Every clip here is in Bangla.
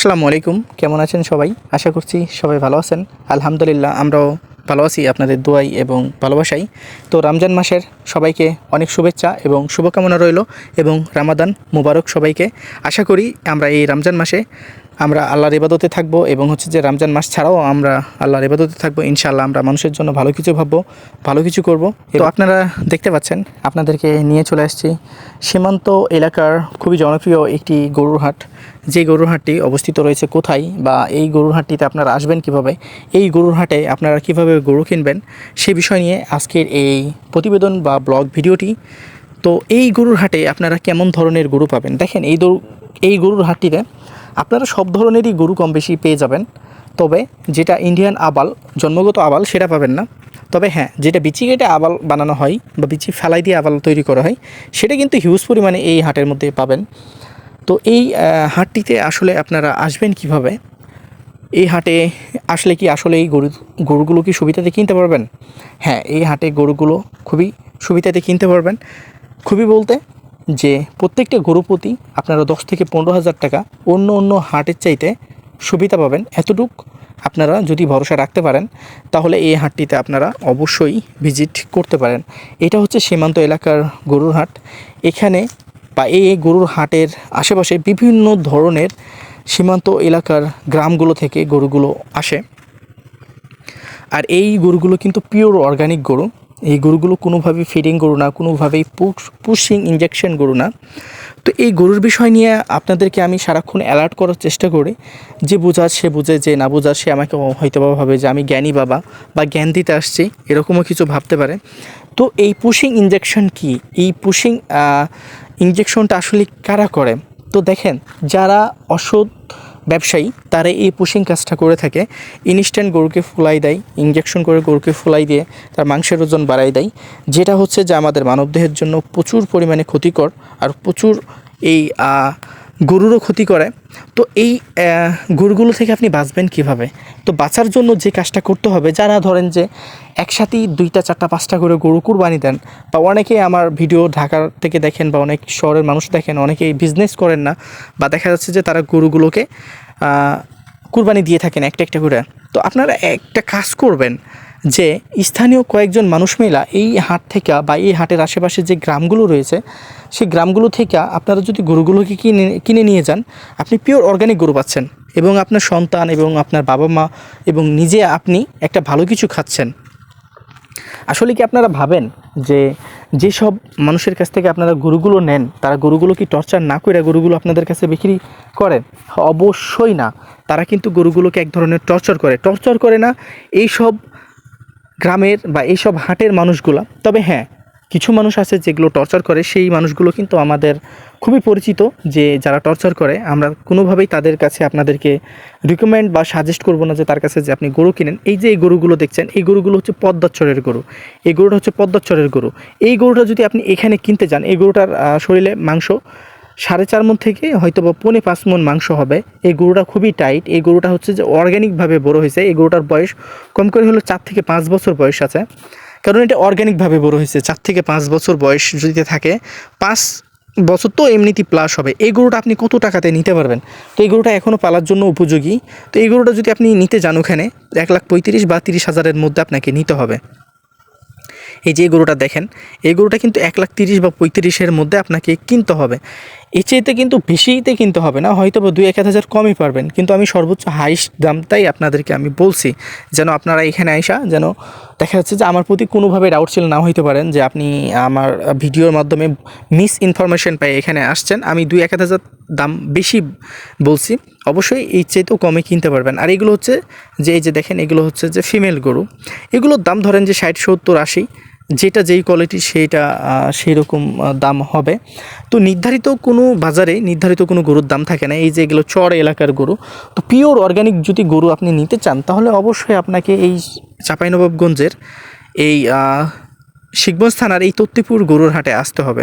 আসসালামু আলাইকুম। কেমন আছেন সবাই? আশা করছি সবাই ভালো আছেন। আলহামদুলিল্লাহ, আমরাও ভালো আছি আপনাদের দোয়াই এবং ভালোবাসাই। তো রমজান মাসের সবাইকে অনেক শুভেচ্ছা এবং শুভকামনা রইল এবং রামাদান মুবারক সবাইকে। আশা করি আমরা এই রমজান মাসে আমরা আল্লাহর ইবাদতে থাকব এবং হচ্ছে যে রমজান মাস ছাড়াও আমরা আল্লাহর ইবাদতে থাকব ইনশাআল্লাহ আমরা মানুষের জন্য ভালো কিছু ভাববো ভালো কিছু করব। তো আপনারা দেখতে পাচ্ছেন আপনাদেরকে নিয়ে চলে আসছি সীমান্ত এলাকার খুবই জনপ্রিয় একটি গরুর হাট। যে গরুর হাটটি অবস্থিত রয়েছে কোথায় বা এই গরুর হাটটিতে আপনারা আসবেন কীভাবে এই গরুর হাটে আপনারা কীভাবে গরু কিনবেন সে বিষয় নিয়ে আজকের এই প্রতিবেদন বা ব্লগ ভিডিওটি। তো এই গরুর হাটে আপনারা কেমন ধরনের গরু পাবেন? দেখেন এই এই গরুর হাটটিতে আপনারা সব ধরনেরই গরু কম বেশি পেয়ে যাবেন। তবে যেটা ইন্ডিয়ান আবাল, জন্মগত আবাল, সেটা পাবেন না। তবে হ্যাঁ যেটা বিচি কেটে আবাল বানানো হয় বা বিচি ফেলাই দিয়ে আবাল তৈরি করা হয়, সেটা কিন্তু হিউজ পরিমাণে এই হাটের মধ্যে পাবেন। তো এই হাটটিতে আসলে আপনারা আসবেন কীভাবে? এই হাটে আসলে কি আসলে এই গরু, গরুগুলো কি সুবিধাতে কিনতে পারবেন? হ্যাঁ এই হাটে গরুগুলো খুবই সুবিধাতে কিনতে পারবেন। খুবই বলতে যে প্রত্যেকটা গরু প্রতি আপনারা দশ থেকে পনেরো হাজার টাকা অন্য অন্য হাটের চাইতে সুবিধা পাবেন। এতটুক আপনারা যদি ভরসা রাখতে পারেন, তাহলে এই হাটটিতে আপনারা অবশ্যই ভিজিট করতে পারেন। এটা হচ্ছে সীমান্ত এলাকার গরুর হাট। এখানে বা এই গরুর হাটের আশেপাশে বিভিন্ন ধরনের সীমান্ত এলাকার গ্রামগুলো থেকে গরুগুলো আসে। আর এই গরুগুলো কিন্তু পিওর অর্গানিক গরু। এই গরুগুলো কোনোভাবেই ফিডিং গরু না, কোনোভাবেই পুশিং ইঞ্জেকশন গরু না। তো এই গরুর বিষয় নিয়ে আপনাদেরকে আমি সারাক্ষণ অ্যালার্ট করার চেষ্টা করি। যে বোঝা, সে বুঝে, যে না বোঝা, সে আমাকে হয়তো বা ভাবে যে আমি জ্ঞানী বাবা বা জ্ঞান দিতে আসছি, এরকমও কিছু ভাবতে পারে। তো এই পুশিং ইঞ্জেকশন কি? এই পুশিং ইঞ্জেকশনটা আসলে কারা করে? তো দেখেন, যারা অসৎ ব্যবসায়ী, তারা এই পুশিং কাজটা করে থাকে। ইনস্ট্যান্ট গরুকে ফুলাই দেয় ইঞ্জেকশন করে গরুকে ফুলাই দিয়ে তার মাংসের ওজন বাড়াই দেয়। যেটা হচ্ছে যে আমাদের মানবদেহের জন্য প্রচুর পরিমাণে ক্ষতিকর আর প্রচুর এই গরুরও ক্ষতি করে। তো এই গরুগুলো থেকে আপনি বাঁচবেন কীভাবে? তো বাঁচার জন্য যে কাজটা করতে হবে, যারা ধরেন যে একসাথেই দুইটা, চারটা, পাঁচটা করে গরু কুরবানি দেন, বা অনেকেই আমার ভিডিও ঢাকার থেকে দেখেন বা অনেক শহরের মানুষ দেখেন, অনেকেই বিজনেস করেন না, বা দেখা যাচ্ছে যে তারা গরুগুলোকে কুরবানি দিয়ে থাকেন একটা একটা করে। তো আপনারা একটা কাজ করবেন যে স্থানীয় কয়েকজন মানুষ মেলা এই হাট থেকে বা এই হাটের আশেপাশে যে গ্রামগুলো রয়েছে, সেই গ্রামগুলো থেকে আপনারা যদি গরুগুলোকে কিনে কিনে নিয়ে যান, আপনি পিওর অর্গানিক গরু পাচ্ছেন এবং আপনার সন্তান এবং আপনার বাবা মা এবং নিজে আপনি একটা ভালো কিছু খাচ্ছেন। আসলে কি আপনারা ভাবেন যে যেসব মানুষের কাছ থেকে আপনারা গরুগুলো নেন, তারা গরুগুলো কি টর্চার না করে গরুগুলো আপনাদের কাছে বিক্রি করেন অবশ্যই না। তারা কিন্তু গরুগুলোকে এক ধরনের টর্চার করে। টর্চার করে না এই সব গ্রামের বা এইসব হাটের মানুষগুলো, তবে হ্যাঁ কিছু মানুষ আছে যেগুলো টর্চার করে, সেই মানুষগুলো কিন্তু আমাদের খুবই পরিচিত যে যারা টর্চার করে। আমরা কোনোভাবেই তাদের কাছে আপনাদেরকে রিকমেন্ড বা সাজেস্ট করব না যে তার কাছে যে আপনি গরু কিনেন। এই যে এই গরুগুলো দেখছেন, এই গরুগুলো হচ্ছে পদ্মাচরের গরু। এই গরুটা হচ্ছে পদ্মাচরের গরু। এই গরুটা যদি আপনি এখানে কিনতে যান, এই গরুটার শরীরে মাংস সাড়ে চার মন থেকে হয়তো বা পৌনে পাঁচ মন মাংস হবে। এই গরুটা খুবই টাইট এই গরুটা হচ্ছে যে অর্গ্যানিকভাবে বড় হয়েছে। এই গরুটার বয়স কম করে হলো চার থেকে পাঁচ বছর বয়স আছে। কারণ এটা অর্গ্যানিকভাবে বড় হয়েছে। চার থেকে পাঁচ বছর বয়স যদি থাকে, পাঁচ বছর তো এমনিতেই প্লাস হবে। এই গরুটা আপনি কত টাকাতে নিতে পারবেন? তো এই গরুটা এখনও পালার জন্য উপযোগী। তো এই গরুটা যদি আপনি নিতে যান ওখানে, এক লাখ পঁয়ত্রিশ বা তিরিশ হাজারের মধ্যে আপনাকে নিতে হবে। এই যে গরুটা দেখেন, এই গরুটা কিন্তু এক লাখ তিরিশ বা পঁয়ত্রিশের মধ্যে আপনাকে কিনতে হবে। এর চাইতে কিন্তু বেশিতে কিনতে হবে না হয়তো বা দুই এক হাজার কমই পারবেন। কিন্তু আমি সর্বোচ্চ হাইস্ট দামটাই আপনাদেরকে আমি বলছি, যেন আপনারা এখানে আইসা যেন দেখা যাচ্ছে যে আমার প্রতি কোনোভাবে ডাউট ছিল না, হইতে পারেন যে আপনি আমার ভিডিওর মাধ্যমে মিস ইনফরমেশন পাই এখানে আসছেন। আমি দুই এক হাজার দাম বেশি বলছি, অবশ্যই এই চাইতেও কমে কিনতে পারবেন। আর এগুলো হচ্ছে যে, এই যে দেখেন, এগুলো হচ্ছে যে ফিমেল গরু। এগুলোর দাম ধরেন যে ষাট, সত্তর, আশি। যেটা যেই কোয়ালিটি সেইটা সেই রকম দাম হবে। তো নির্ধারিত কোনো বাজারে নির্ধারিত কোনো গরুর দাম থাকে না। এই যে এগুলো চড় এলাকার গরু। তো পিওর অর্গ্যানিক যদি গরু আপনি নিতে চান, তাহলে অবশ্যই আপনাকে এই চাঁপাইনবাবগঞ্জের এই শিখগঞ্জ থানার এই তত্তিপুর গরুর হাটে আসতে হবে।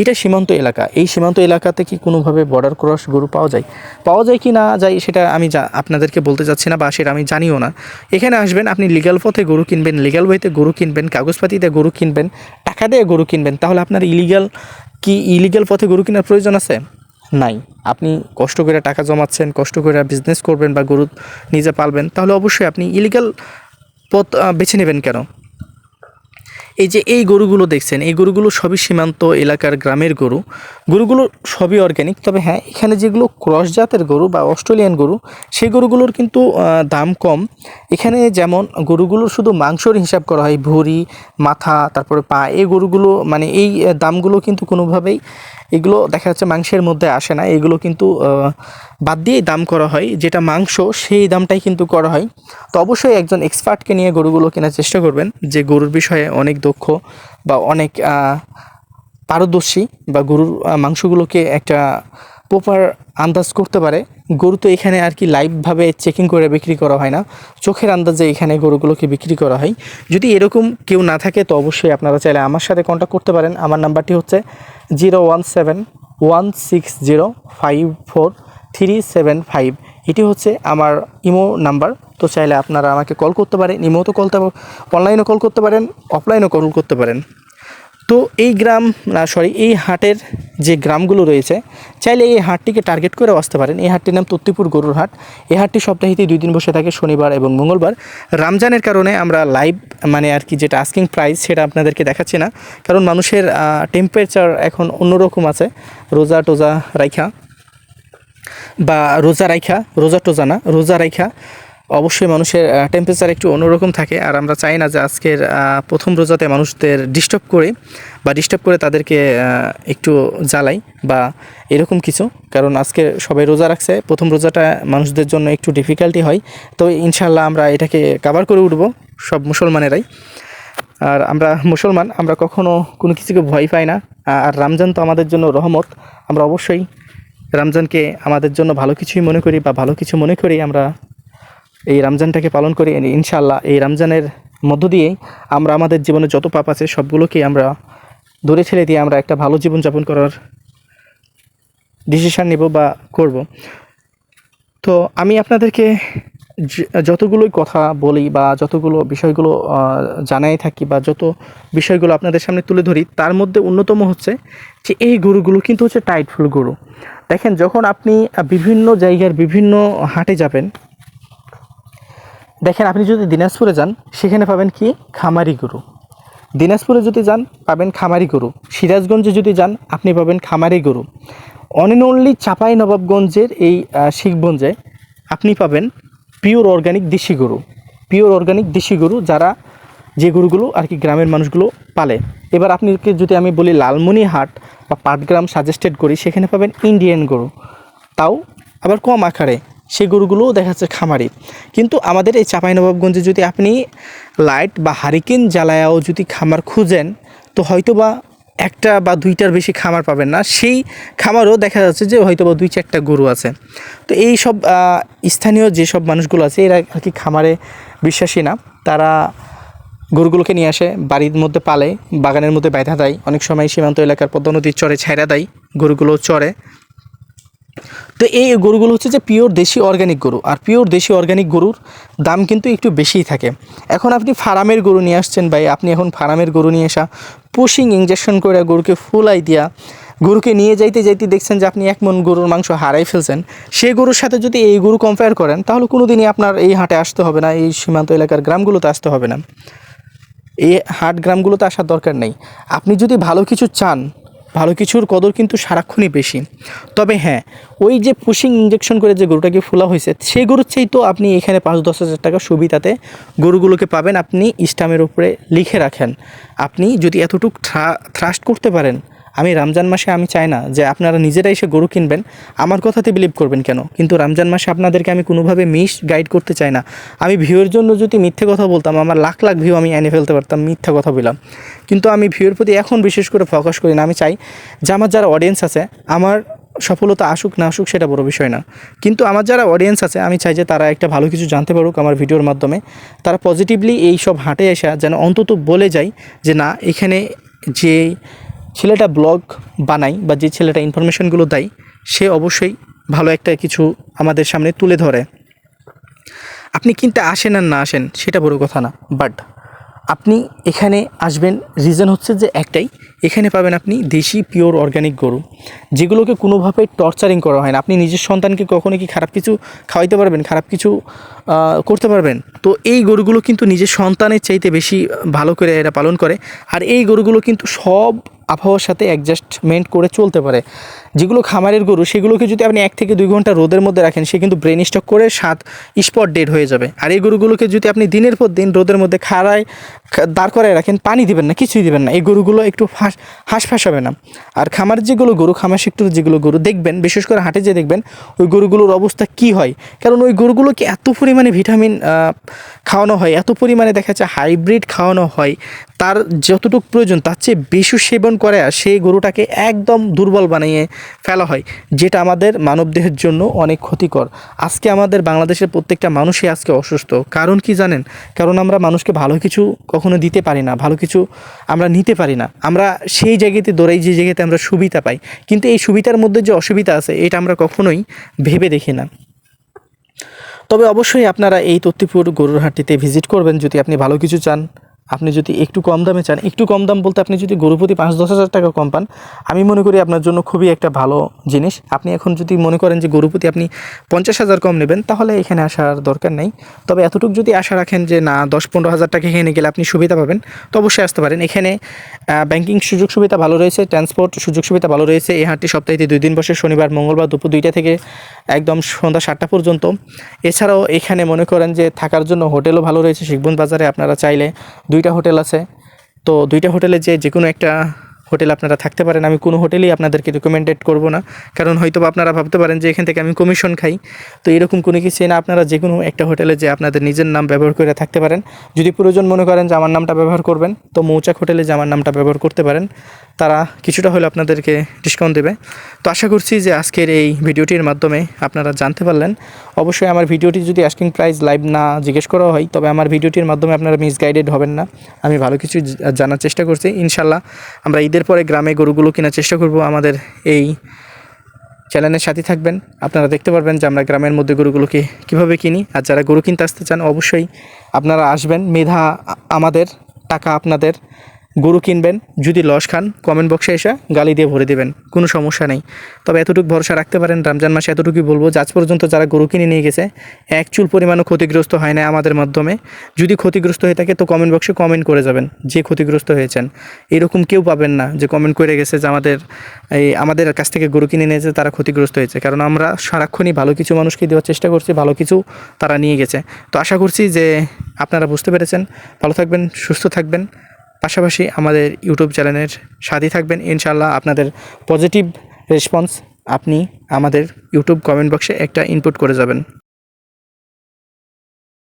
এটা সীমান্ত এলাকা। এই সীমান্ত এলাকাতে কি কোনোভাবে বর্ডার ক্রস গরু পাওয়া যায়? পাওয়া যায় কি না যায় সেটা আমি যা আপনাদেরকে বলতে চাচ্ছি না বা সেটা আমি জানিও না। এখানে আসবেন, আপনি লিগাল পথে গরু কিনবেন লিগ্যাল ওয়েতে গরু কিনবেন, কাগজপাতিতে গরু কিনবেন, টাকা দিয়ে গরু কিনবেন, তাহলে আপনার ইলিগাল কি ইলিগাল পথে গরু কেনার প্রয়োজন আছে? নাই। আপনি কষ্ট করে টাকা জমাচ্ছেন, কষ্ট করে বিজনেস করবেন বা গরু নিজে পালবেন, তাহলে অবশ্যই আপনি ইলিগাল পথ বেছে নেবেন কেন? এই যে এই গরুগুলো দেখছেন, এই গরুগুলো সবই সীমান্ত এলাকার গ্রামের গরু। গরুগুলো সবই অর্গ্যানিক তবে হ্যাঁ এখানে যেগুলো ক্রস জাতের গরু বা অস্ট্রেলিয়ান গরু, সেই গরুগুলোর কিন্তু দাম কম। এখানে যেমন গরুগুলোর শুধু মাংসর হিসাব করা হয়, ভুঁড়ি, মাথা, তারপরে পা, এই গরুগুলো মানে এই দামগুলো কিন্তু কোনোভাবেই এগুলো দেখা যাচ্ছে মাংসের মধ্যে আসে না। এগুলো কিন্তু বাদ দিয়েই দাম করা হয়। যেটা মাংস, সেই দামটাই কিন্তু করা হয়। তো অবশ্যই একজন এক্সপার্টকে নিয়ে গরুগুলো কেনার চেষ্টা করবেন, যে গরুর বিষয়ে অনেক দক্ষ বা অনেক পারদর্শী বা গরুর মাংসগুলোকে একটা প্রপার আন্দাজ করতে পারে। গরু তো এখানে আর কি লাইভভাবে চেকিং করে বিক্রি করা হয় না। চোখের আন্দাজে এখানে গরুগুলোকে বিক্রি করা হয়। যদি এরকম কেউ না থাকে, তো অবশ্যই আপনারা চাইলে আমার সাথে কন্ট্যাক্ট করতে পারেন। আমার নাম্বারটি হচ্ছে zero one seven one six zero five four three seven five এটি হচ্ছে আমার ইমো নাম্বার। তো চাইলে আপনারা আমাকে কল করতে পারেন। ইমোতে কল অনলাইনে কল করতে পারেন অফলাইনেও কল করতে পারেন। তো এই গ্রাম, না সরি এই হাটের যে গ্রামগুলো রয়েছে, চাইলে এই হাটটিকে টার্গেট করেও আসতে পারেন। এই হাটটির নাম তত্তিপুর গরুর হাট। এই হাটটি সপ্তাহে দুই দিন বসে থাকে, শনিবার এবং মঙ্গলবার। রমজানের কারণে আমরা লাইভ মানে আর কি যেটা আস্কিং প্রাইস সেটা আপনাদেরকে দেখাচ্ছি না। কারণ মানুষের টেম্পারেচার এখন অন্যরকম আছে। রোজা টোজা রাইখা বা রোজা রাইখা, রোজা টোজা না, রোজা রাইখা। অবশ্যই মানুষের টেম্পারেচার একটু অন্যরকম থাকে। আর আমরা চাই না যে আজকের প্রথম রোজাতে মানুষদের ডিস্টার্ব করে বা ডিস্টার্ব করে তাদেরকে একটু জ্বালাই বা এরকম কিছু। কারণ আজকে সবাই রোজা রাখছে, প্রথম রোজাটা মানুষদের জন্য একটু ডিফিকাল্টি হয়। তো ইনশাল্লাহ আমরা এটাকে কাভার করে উঠবো সব মুসলমানেরাই। আর আমরা মুসলমান, আমরা কখনো কোনো কিছুকে ভয় পাই না। আর রমজান তো আমাদের জন্য রহমত। আমরা অবশ্যই রমজানকে আমাদের জন্য ভালো কিছুই মনে করি বা ভালো কিছু মনে করি আমরা এই রমজানটাকে পালন করি ইনশাআল্লাহ এই রমজানের মধ্য দিয়েই আমরা আমাদের জীবনে যত পাপ আছে সবগুলোকে আমরা দূরে ঠেলে দিয়ে আমরা একটা ভালো জীবনযাপন করার ডিসিশান নেব বা করব। তো আমি আপনাদেরকে যতগুলোই কথা বলি বা যতগুলো বিষয়গুলো জানাই থাকি বা যত বিষয়গুলো আপনাদের সামনে তুলে ধরি, তার মধ্যে অন্যতম হচ্ছে যে এই গরুগুলো কিন্তু হচ্ছে টাইটফুল গরু। দেখেন যখন আপনি বিভিন্ন জায়গার বিভিন্ন হাটে যাবেন দেখেন, আপনি যদি দিনাজপুরে যান, সেখানে পাবেন কি? খামারি গরু। দিনাজপুরে যদি যান, পাবেন খামারি গরু। সিরাজগঞ্জে যদি যান, আপনি পাবেন খামারি গরু। অন অনলি চাপাই নবাবগঞ্জের এই শিখগঞ্জে আপনি পাবেন পিওর অর্গানিক দেশি গরু। পিওর অর্গানিক দেশি গরু যারা যে গরুগুলো আর কি গ্রামের মানুষগুলো পালে। এবার আপনাকে যদি আমি বলি লালমনিহাট বা পাটগ্রাম সাজেস্টেড করি, সেখানে পাবেন ইন্ডিয়ান গরু। তাও আবার কম আকারে। সেই গরুগুলোও দেখা যাচ্ছে খামারি। কিন্তু আমাদের এই চাঁপাইনবাবগঞ্জে যদি আপনি লাইট বা হারিকেন জ্বালায়াও যদি খামার খুঁজেন, তো হয়তো বা একটা বা দুইটার বেশি খামার পাবেন না। সেই খামারও দেখা যাচ্ছে যে হয়তো বা দুই চারটা গরু আছে। তো এই সব স্থানীয় যেসব মানুষগুলো আছে, এরা আর কি খামারে বিশ্বাসী না। তারা গরুগুলোকে নিয়ে আসে, বাড়ির মধ্যে পালে, বাগানের মধ্যে বাইধা দেয়। অনেক সময় সীমান্ত এলাকার পদ্মা নদীর চরে ছাইরা দেয়, গরুগুলো চরে। তো এই গরুগুলো হচ্ছে যে পিওর দেশি অর্গানিক গরু। আর পিওর দেশি অর্গানিক গরুর দাম কিন্তু একটু বেশিই থাকে। এখন আপনি ফার্মের গরু নিয়ে আসছেন ভাই, আপনি এখন ফার্মের গরু নিয়ে আসা পুশিং ইঞ্জেকশন করে গরুকে ফুলাই দিয়া, গরুকে নিয়ে যাইতে যাইতে দেখছেন যে আপনি এক মন গরুর মাংস হারাই ফেলছেন। সেই গরুর সাথে যদি এই গরু কম্পেয়ার করেন, তাহলে কোনো দিনই আপনার এই হাটে আসতে হবে না, এই সীমান্ত এলাকার গ্রামগুলোতে আসতে হবে না। এই হাট গ্রামগুলোতে আসার দরকার নেই। আপনি যদি ভালো কিছু চান ভালো কিছুর কদর কিন্তু সারাক্ষণই বেশি। তবে হ্যাঁ ওই যে পুশিং ইঞ্জেকশন করে যে গরুটাকে ফোলা হয়েছে সেই গরুর চেয়েই তো আপনি এখানে পাঁচ দশ হাজার টাকা সুবিধাতে গরুগুলোকে পাবেন, আপনি স্টামের উপরে লিখে রাখেন। আপনি যদি এতটুকু থ্রাস্ট করতে পারেন আমি রমজান মাসে আমি চাই না যে আপনারা নিজেরা এসে গরু কিনবেন। আমার কথাতে বিলিভ করবেন কেন? কিন্তু রমজান মাসে আপনাদেরকে আমি কোনোভাবে মিস গাইড করতে চাই না। আমি ভিউয়ের জন্য যদি মিথ্যে কথা বলতাম, আমার লাখ লাখ ভিউ আমি এনে ফেলতে পারতাম, মিথ্যা কথা বললাম। কিন্তু আমি ভিউয়ের প্রতি এখন বিশেষ করে ফোকাস করি না। আমি চাই যে আমার যারা অডিয়েন্স আছে, আমার সফলতা আসুক না আসুক সেটা বড় বিষয় না। কিন্তু আমার যারা অডিয়েন্স আছে, আমি চাই যে তারা একটা ভালো কিছু জানতে পারুক আমার ভিডিওর মাধ্যমে। তারা পজিটিভলি এই সব হাটে এসে যেন অন্তত বলে যায় যে না, এখানে যে ছেলেটা ব্লগ বানায় বা যে ছেলেটা ইনফরমেশনগুলো দেয়, সে অবশ্যই ভালো একটা কিছু আমাদের সামনে তুলে ধরে। আপনি কিনতে আসেন আর না আসেন, সেটা বড় কথা না। বাট আপনি এখানে আসবেন রিজন হচ্ছে যে একটাই, এখানে পাবেন আপনি দেশি পিওর অর্গানিক গরু, যেগুলোকে কোনোভাবে টর্চারিং করা হয় না। আপনি নিজের সন্তানকে কখনো কি খারাপ কিছু খাওয়াইতে পারবেন, খারাপ কিছু করতে পারবেন? তো এই গরুগুলো কিন্তু নিজের সন্তানের চাইতে বেশি ভালো করে এরা পালন করে। আর এই গরুগুলো কিন্তু সব আবহাওয়ার সাথে অ্যাডজাস্টমেন্ট করে চলতে পারে। যেগুলো খামারের গরু, সেগুলোকে যদি আপনি এক থেকে দুই ঘণ্টা রোদের মধ্যে রাখেন, সে কিন্তু ব্রেন স্টক করে সাত স্পট ডেড হয়ে যাবে। আর এই গরুগুলোকে যদি আপনি দিনের পর দিন রোদের মধ্যে খাড়ায় দাঁড় করায় রাখেন, পানি দিবেন না, কিছুই দিবেন না। এই গরুগুলো একটু ফাঁস হাঁস ফাঁসাবে না। আর খামার যেগুলো গরু, খামার সেক্টরে যেগুলো গরু দেখবেন, বিশেষ করে হাটে যে দেখবেন, ওই গরুগুলোর অবস্থা কি হয়? কারণ ওই গরুগুলোকে এত পরিমাণে ভিটামিন খাওয়ানো হয়, এত পরিমাণে দেখা যাচ্ছে হাইব্রিড খাওয়ানো হয়। তার যতটুকু প্রয়োজন, তার চেয়ে বেশি সেবন করে আর সেই গরুটাকে একদম দুর্বল বানিয়ে ফেলা হয়, যেটা আমাদের মানবদেহের জন্য অনেক ক্ষতিকর। আজকে আমাদের বাংলাদেশের প্রত্যেকটা মানুষই আজকে অসুস্থ। কারণ কি জানেন? কারণ আমরা মানুষকে ভালো কিছু কখনো দিতে পারি না, ভালো কিছু আমরা নিতে পারি না। আমরা সেই জায়গাতে দৌড়াই, যে জায়গাতে আমরা সুবিধা পাই। কিন্তু এই সুবিধার মধ্যে যে অসুবিধা আছে, এটা আমরা কখনোই ভেবে দেখি না। তবে অবশ্যই আপনারা এই তত্তিপুর গরুর হাটটিতে ভিজিট করবেন যদি আপনি ভালো কিছু চান। আপনি যদি একটু কম দামে চান, একটু কম দাম বলতে আপনি যদি গরু প্রতি পাঁচ, দশ হাজার টাকা কম পান, আমি মনে করি আপনার জন্য খুবই একটা ভালো জিনিস। আপনি এখন যদি মনে করেন যে গরু প্রতি আপনি পঞ্চাশ হাজার কম নেবেন, তাহলে এখানে আসার দরকার নেই। তবে এতটুকু যদি আশা রাখেন যে না, দশ, পনেরো হাজার টাকা এখানে গেলে আপনি সুবিধা পাবেন, তো অবশ্যই আসতে পারেন। এখানে ব্যাংকিং সুযোগ সুবিধা ভালো রয়েছে ট্রান্সপোর্ট সুযোগ সুবিধা ভালো রয়েছে। এই হাটটি সপ্তাহে দুই দিন বসে, শনিবার, মঙ্গলবার দুপুর দুইটা থেকে একদম সন্ধ্যা সাতটা পর্যন্ত। এছাড়াও এখানে মনে করেন যে থাকার জন্য হোটেলও ভালো রয়েছে, শিখবন বাজারে আপনারা চাইলে দুইটা হোটেল আছে। তো দুইটা হোটেলে যে যে কোনো একটা হোটেল আপনারা থাকতে পারেন, আমি কোনো হোটেলেই আপনাদেরকে রিকমেন্ডেড করব না। কারণ হয়তো আপনারা ভাবতে পারেন যে এখান থেকে আমি কমিশন খাই। তো এরকম কোনো কিছু না, আপনারা যে কোনো একটা হোটেলে যে আপনাদের নিজের নাম ব্যবহার করে থাকতে পারেন। যদি প্রয়োজন মনে করেন যে আমার নামটা ব্যবহার করবেন, তো মৌচাক হোটেলে যে আমার নামটা ব্যবহার করতে পারেন, তারা কিছুটা হলে আপনাদেরকে ডিসকাউন্ট দেবে। তো আশা করছি যে আজকের এই ভিডিওটির মাধ্যমে আপনারা জানতে পারলেন। অবশ্যই আমার ভিডিওটি যদি আস্কিং প্রাইস লাইভ না জিজ্ঞেস করা হয়, তবে আমার ভিডিওটির মাধ্যমে আপনারা মিসগাইডেড হবেন না। আমি ভালো কিছু জানার চেষ্টা করছি। ইনশাল্লাহ আমরা ঈদের পরে গ্রামে গরুগুলো কেনার চেষ্টা করব। আমাদের এই চ্যানেলের সাথে থাকবেন। আপনারা দেখতে পারবেন যে আমরা গ্রামের মধ্যে গরুগুলোকে কীভাবে কিনি। আর যারা গরু কিনতে আসতে চান, অবশ্যই আপনারা আসবেন। মেধা আমাদের, টাকা আপনাদের। গরু কিনবেন, যদি লস খান কমেন্ট বক্সে এসে গালি দিয়ে ভরে দেবেন, কোনো সমস্যা নেই। তবে এতটুকু ভরসা রাখতে পারেন, রমজান মাসে এতটুকুই বলব আজ পর্যন্ত যারা গরু কিনে নিয়ে গেছে, এক চুল পরিমাণও ক্ষতিগ্রস্ত হয় না আমাদের মাধ্যমে। যদি ক্ষতিগ্রস্ত হয়ে থাকে, তো কমেন্ট বক্সে কমেন্ট করে যাবেন, যে ক্ষতিগ্রস্ত হয়েছেন। এরকম কেউ পাবেন না যে কমেন্ট করে গেছে যে আমাদের, এই আমাদের কাছ থেকে গরু কিনে নিয়েছে, তারা ক্ষতিগ্রস্ত হয়েছে। কারণ আমরা সারাক্ষণই ভালো কিছু মানুষকে দেওয়ার চেষ্টা করছি, ভালো কিছু তারা নিয়ে গেছে। তো আশা করছি যে আপনারা বুঝতে পেরেছেন। ভালো থাকবেন, সুস্থ থাকবেন। পাশাপাশি আমাদের ইউটিউব চ্যানেলের সাথে থাকবেন। ইনশাল্লাহ আপনাদের পজিটিভ রেসপন্স আপনি আমাদের ইউটিউব কমেন্ট বক্সে একটা ইনপুট করে যাবেন।